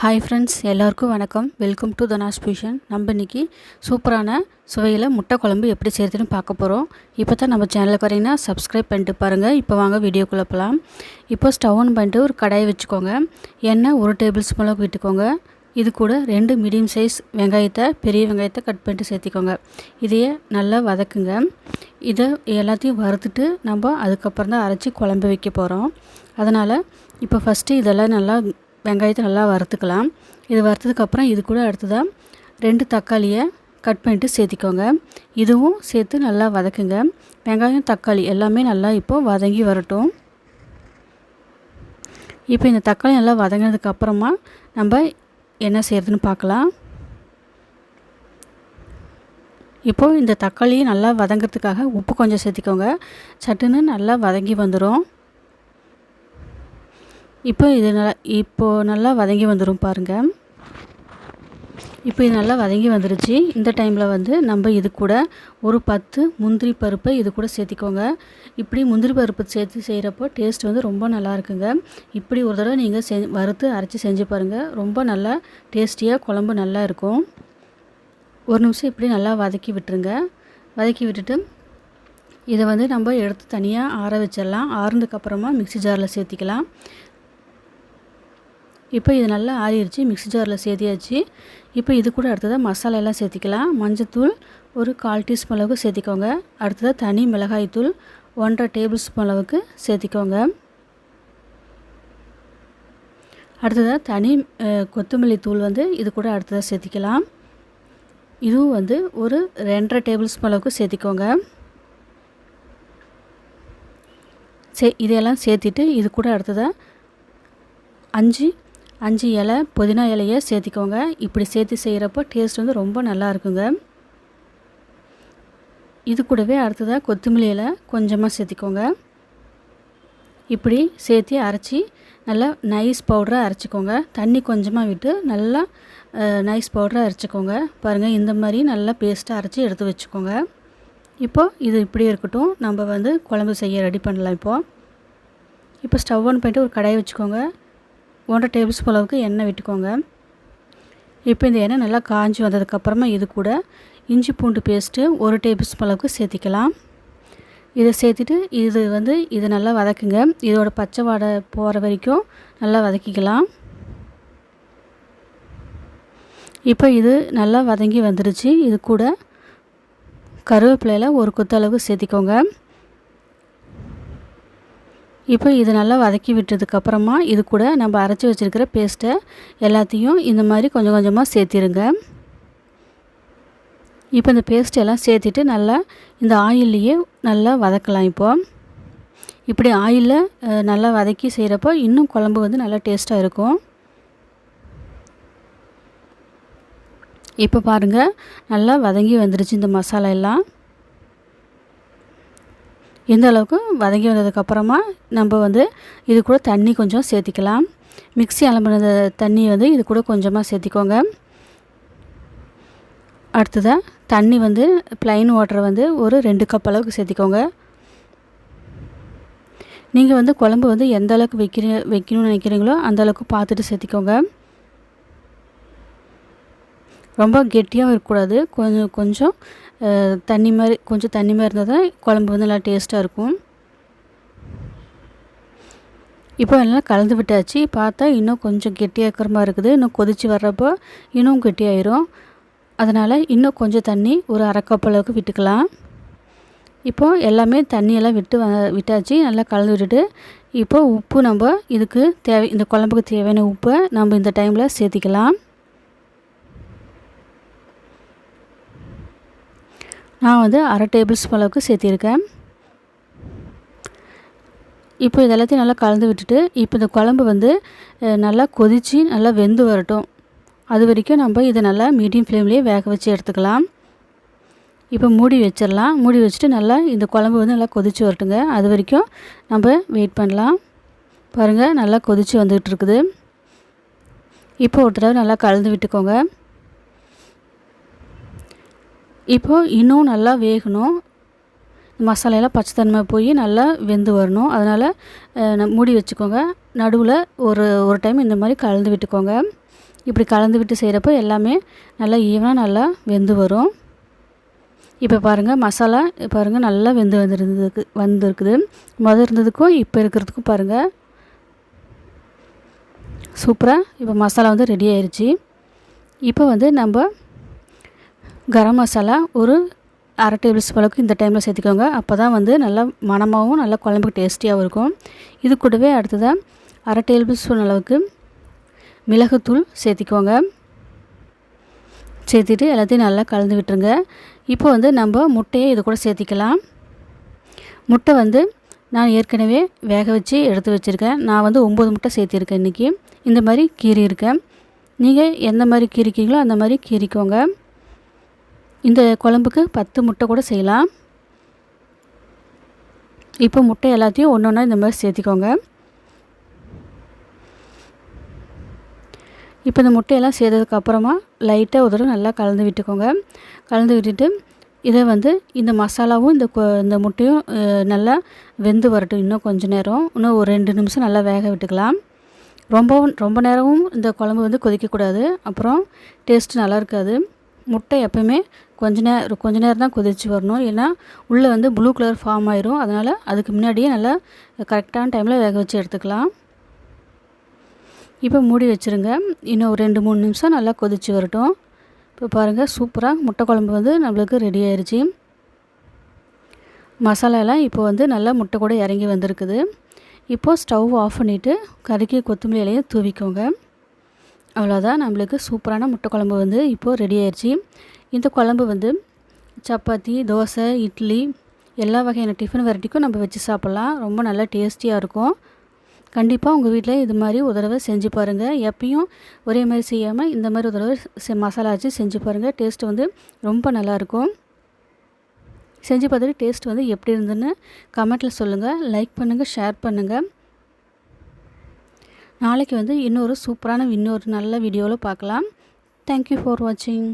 Hi friends எல்லாருக்கும் வணக்கம். Welcome to தனாஸ் fusion நம்ம இன்றைக்கி சூப்பரான சுவையில் முட்டை குழம்பு எப்படி செய்கிறதுன்னு பார்க்க போகிறோம் இப்போ தான் நம்ம சேனலுக்கு வரீங்கன்னா சப்ஸ்கிரைப் பண்ணிட்டு பாருங்கள் இப்போ வாங்க வீடியோக்குள்ளே போகலாம் இப்போ ஸ்டவ் ஆன் பண்ணிட்டு ஒரு கடாயை வச்சுக்கோங்க. எண்ணெய் ஒரு டேபிள் ஸ்பூன் அளவுக்கு விட்டுக்கோங்க. இது கூட ரெண்டு மீடியம் சைஸ் வெங்காயத்தை பெரிய வெங்காயத்தை கட் பண்ணிட்டு சேர்த்திக்கோங்க. இதையே நல்லா வதக்குங்க. இதை எல்லாத்தையும் வறுத்துட்டு நம்ம அதுக்கப்புறம் தான் அரைச்சி குழம்பு வைக்க போகிறோம் அதனால் இப்போ ஃபஸ்ட்டு இதெல்லாம் நல்லா வெங்காயத்தை நல்லா வறுத்துக்கலாம். இது வறுத்ததுக்கப்புறம் இது கூட அடுத்ததாக ரெண்டு தக்காளியை கட் பண்ணிட்டு சேர்த்திக்கோங்க. இதுவும் சேர்த்து நல்லா வதக்குங்க. வெங்காயம் தக்காளி எல்லாமே நல்லா இப்போது வதங்கி வரட்டும். இப்போ இந்த தக்காளி நல்லா வதங்கினதுக்கப்புறமா நம்ம என்ன செய்கிறதுன்னு பார்க்கலாம். இப்போது இந்த தக்காளி நல்லா வதங்கிறதுக்காக உப்பு கொஞ்சம் சேர்த்திக்கோங்க. சட்டுன்னு நல்லா வதங்கி வந்துடும் இப்போ இது நல்லா இப்போது நல்லா வதங்கி வந்துடும் பாருங்கள் இப்போ இது நல்லா வதங்கி வந்துருச்சு. இந்த டைமில் வந்து நம்ம இது கூட ஒரு பத்து முந்திரி பருப்பை இது கூட சேர்த்திக்கோங்க. இப்படி முந்திரி பருப்பு சேர்த்து செய்கிறப்போ டேஸ்ட் வந்து ரொம்ப நல்லா இருக்குங்க. இப்படி ஒரு தடவை நீங்கள் செ வறுத்து அரைச்சி செஞ்சு பாருங்கள் ரொம்ப நல்லா டேஸ்டியாக குழம்பு நல்லா இருக்கும். ஒரு நிமிஷம் இப்படி நல்லா வதக்கி விட்டுருங்க. வதக்கி விட்டுட்டு இதை வந்து நம்ம எடுத்து தனியாக ஆற வச்சிடலாம். ஆறுனதுக்கப்புறமா மிக்சி ஜாரில் சேர்த்திக்கலாம். இப்போ இது நல்லா ஆறிடுச்சு மிக்ஸி ஜாரில் சேர்த்தியாச்சு. இப்போ இது கூட அடுத்ததாக மசாலா எல்லாம் சேர்த்திக்கலாம். மஞ்சத்தூள் ஒரு கால் டீஸ்பூன் அளவுக்கு சேர்த்திக்கோங்க. அடுத்ததாக தனி மிளகாய்த்தூள் ஒன்றரை டேபிள் ஸ்பூன் அளவுக்கு சேர்த்திக்கோங்க. அடுத்ததாக தனி கொத்தமல்லி தூள் வந்து இது கூட அடுத்ததாக சேர்த்திக்கலாம். இதுவும் வந்து ஒரு ரெண்டரை டேபிள் ஸ்பூன் அளவுக்கு சேர்த்திக்கோங்க. சே இதையெல்லாம் சேர்த்திட்டு இது கூட அடுத்ததாக அஞ்சு அஞ்சு இலை புதினா இலையை சேர்த்திக்கோங்க. இப்படி சேர்த்து செய்கிறப்போ டேஸ்ட் வந்து ரொம்ப நல்லா இருக்குங்க. இது கூடவே அடுத்ததாக கொத்தமல்லி இலை கொஞ்சமாக சேர்த்திக்கோங்க. இப்படி சேர்த்து அரைச்சி நல்லா நைஸ் பவுடராக அரைச்சிக்கோங்க. தண்ணி கொஞ்சமாக விட்டு நல்லா நைஸ் பவுடராக அரைச்சிக்கோங்க. பாருங்கள் இந்த மாதிரி நல்லா பேஸ்ட்டாக அரைச்சி எடுத்து வச்சுக்கோங்க. இப்போது இது இப்படி இருக்கட்டும். நம்ம வந்து குழம்பு செய்ய ரெடி பண்ணலாம் இப்போது இப்போ ஸ்டவ் ஆன் பண்ணிட்டு ஒரு கடாயை வச்சுக்கோங்க. ஒன்றரை டேபிள் ஸ்பூன் அளவுக்கு எண்ணெய் விட்டுக்கோங்க. இப்போ இந்த எண்ணெய் நல்லா காஞ்சி வந்ததுக்கப்புறமா இது கூட இஞ்சி பூண்டு பேஸ்ட்டு ஒரு டேபிள் ஸ்பூன் அளவுக்கு சேர்த்திக்கலாம். இதை சேர்த்துட்டு இது வந்து இது நல்லா வதக்குங்க. இதோட பச்சை வாடை போகிற வரைக்கும் நல்லா வதக்கிக்கலாம். இப்போ இது நல்லா வதங்கி வந்துடுச்சு இது கூட கருவேப்பிலையில் ஒரு கொத்தளவு சேர்த்திக்கோங்க. இப்போ இது நல்லா வதக்கி விட்டதுக்கப்புறமா இது கூட நம்ம அரைச்சி வச்சுருக்கிற பேஸ்ட்டை எல்லாத்தையும் இந்த மாதிரி கொஞ்சம் கொஞ்சமாக சேர்த்திருங்க. இப்போ இந்த பேஸ்ட் எல்லாம் சேர்த்துட்டு நல்லா இந்த ஆயில்லையே நல்லா வதக்கலாம் இப்போது இப்படி ஆயிலில் நல்லா வதக்கி செய்கிறப்போ இன்னும் குழம்பு வந்து நல்லா டேஸ்ட்டாக இருக்கும். இப்போ பாருங்கள் நல்லா வதங்கி வந்துருச்சு இந்த மசாலா எல்லாம். இந்த அளவுக்கு வதங்கி வந்ததுக்கப்புறமா நம்ம வந்து இது கூட தண்ணி கொஞ்சம் சேர்த்திக்கலாம். மிக்ஸி அலம்புன தண்ணி வந்து இது கூட கொஞ்சமாக சேர்த்திக்கோங்க. அடுத்ததாக தண்ணி வந்து ப்ளைன் வாட்டரை வந்து ஒரு ரெண்டு கப் அளவுக்கு சேர்த்திக்கோங்க. நீங்கள் வந்து குழம்பு வந்து எந்த அளவுக்கு வைக்கிற வைக்கணும்னு நினைக்கிறீங்களோ அந்த அளவுக்கு பார்த்துட்டு சேர்த்திக்கோங்க. ரொம்ப கெட்டியாகவும் இருக்கக்கூடாது. கொஞ்சம் கொஞ்சம் தண்ணி மாதிரி கொஞ்சம் தண்ணி மாதிரி இருந்தால் தான் குழம்பு வந்து நல்லா டேஸ்ட்டாக இருக்கும். இப்போ எல்லாம் கலந்து விட்டாச்சு. பார்த்தா இன்னும் கொஞ்சம் கெட்டியாக இருக்கிற மாதிரி இருக்குது. இன்னும் கொதித்து வர்றப்போ இன்னும் கெட்டியாயிரும். அதனால் இன்னும் கொஞ்சம் தண்ணி ஒரு அரை கப் அளவுக்கு விட்டுக்கலாம். இப்போ எல்லாமே தண்ணியெல்லாம் விட்டு வ விட்டாச்சு. நல்லா கலந்து விட்டுட்டு இப்போ உப்பு நம்ம இதுக்கு தேவை இந்த குழம்புக்கு தேவையான உப்பை நம்ம இந்த டைமில் சேர்த்திக்கலாம். நான் வந்து அரை டேபிள் ஸ்பூன் அளவுக்கு சேர்த்திருக்கேன். இப்போ இதெல்லாத்தையும் நல்லா கலந்து விட்டுட்டு இப்போ இந்த குழம்பு வந்து நல்லா கொதித்து நல்லா வெந்து வரட்டும். அது வரைக்கும் நம்ம இதை நல்லா மீடியம் ஃப்ளேம்லேயே வேக வச்சு எடுத்துக்கலாம். இப்போ மூடி வச்சிடலாம். மூடி வச்சுட்டு நல்லா இந்த குழம்பு வந்து நல்லா கொதித்து வரட்டுங்க. அது வரைக்கும் நம்ம வெயிட் பண்ணலாம். பாருங்கள் நல்லா கொதித்து வந்துக்கிட்டு இருக்குது. இப்போ ஒரு தடவை நல்லா கலந்து விட்டுக்கோங்க. இப்போது இன்னும் நல்லா வேகணும். மசாலையெல்லாம் பச்சைத்தன்மை போய் நல்லா வெந்து வரணும். அதனால் மூடி வச்சுக்கோங்க. நடுவில் ஒரு ஒரு டைம் இந்த மாதிரி கலந்து விட்டுக்கோங்க. இப்படி கலந்து விட்டு செய்கிறப்ப எல்லாமே நல்லா ஈவனாக நல்லா வெந்து வரும். இப்போ பாருங்கள் மசாலா பாருங்கள் நல்லா வெந்து வந்துருந்ததுக்கு வந்துருக்குது. முதல் இருந்ததுக்கும் இப்போ இருக்கிறதுக்கும் பாருங்கள் சூப்பராக இப்போ மசாலா வந்து ரெடி ஆயிடுச்சு இப்போ வந்து நம்ம கரம் மசாலா ஒரு அரை டேபிள் ஸ்பூன் அளவுக்கு இந்த டைமில் சேர்த்துக்கோங்க. அப்போ தான் வந்து நல்லா மணமாகவும் நல்லா குழம்புக்கு டேஸ்டியாகவும் இருக்கும். இது கூடவே அடுத்ததாக அரை டேபிள் ஸ்பூன் அளவுக்கு மிளகுத்தூள் சேர்த்திக்கோங்க. சேர்த்திட்டு எல்லாத்தையும் நல்லா கலந்து விட்டுருங்க. இப்போ வந்து நம்ம முட்டையை இது கூட சேர்த்திக்கலாம். முட்டை வந்து நான் ஏற்கனவே வேக வச்சு எடுத்து வச்சுருக்கேன். நான் வந்து ஒம்பது முட்டை சேர்த்திருக்கேன் இன்றைக்கி இந்த மாதிரி கீறி இருக்கேன். நீங்கள் எந்த மாதிரி கீறிக்கீங்களோ அந்த மாதிரி கீறிக்கோங்க. இந்த குழம்புக்கு பத்து முட்டை கூட செய்யலாம். இப்போ முட்டை எல்லாத்தையும் ஒன்று ஒன்றா இந்த மாதிரி சேர்த்திக்கோங்க. இப்போ இந்த முட்டையெல்லாம் சேர்த்ததுக்கப்புறமா லைட்டாக ஒரு தடவை நல்லா கலந்து விட்டுக்கோங்க. கலந்து விட்டுட்டு இதை வந்து இந்த மசாலாவும் இந்த கொ- இந்த முட்டையும் நல்லா வெந்து வரட்டும் இன்னும் கொஞ்ச நேரம். இன்னும் ஒரு ரெண்டு நிமிஷம் நல்லா வேக விட்டுக்கலாம். ரொம்பவும் ரொம்ப நேரமும் இந்த குழம்பு வந்து கொதிக்கக்கூடாது. அப்புறம் டேஸ்ட் நல்லா இருக்காது. முட்டை எப்போயுமே கொஞ்ச நேரம் கொஞ்ச நேரம் தான் கொதிச்சு வரணும். ஏன்னா உள்ளே வந்து ப்ளூ கலர் ஃபார்ம் ஆயிரும். அதனால் அதுக்கு முன்னாடியே நல்லா கரெக்டான டைமில் வேக வச்சு எடுத்துக்கலாம். இப்போ மூடி வச்சுருங்க. இன்னும் ஒரு ரெண்டு மூணு நிமிஷம் நல்லா கொதிச்சு வரட்டும். இப்போ பாருங்கள் சூப்பராக முட்டை குழம்பு வந்து நம்மளுக்கு ரெடி ஆயிடுச்சு மசாலாலாம் இப்போ வந்து நல்லா முட்டை கூட இறங்கி வந்திருக்குது. இப்போது ஸ்டவ் ஆஃப் பண்ணிவிட்டு கறிக்கு கொத்தமல்லி இலையை தூவிக்கோங்க. அவ்வளோதான் நம்மளுக்கு சூப்பரான முட்டை குழம்பு வந்து இப்போது ரெடி ஆயிடுச்சு இந்த குழம்பு வந்து சப்பாத்தி தோசை இட்லி எல்லா வகையான டிஃபன் வெரைட்டிக்கும் நம்ம வச்சு சாப்பிட்லாம். ரொம்ப நல்லா டேஸ்டியாக இருக்கும். கண்டிப்பாக உங்கள் வீட்டில் இது மாதிரி ஒரு தடவை செஞ்சு பாருங்கள் எப்பயும் ஒரே மாதிரி செய்யாமல் இந்த மாதிரி ஒரு தடவை செ மசாலா வச்சு செஞ்சு பாருங்கள் டேஸ்ட் வந்து ரொம்ப நல்லாயிருக்கும் செஞ்சு பார்த்துட்டு டேஸ்ட் வந்து எப்படி இருந்ததுன்னு கமெண்ட்டில் சொல்லுங்கள் லைக் பண்ணுங்கள் ஷேர் பண்ணுங்கள் நாளைக்கு வந்து இன்னொரு சூப்பரான இன்னொரு நல்ல வீடியோவில் பார்க்கலாம். தேங்க்யூ ஃபார் வாட்சிங்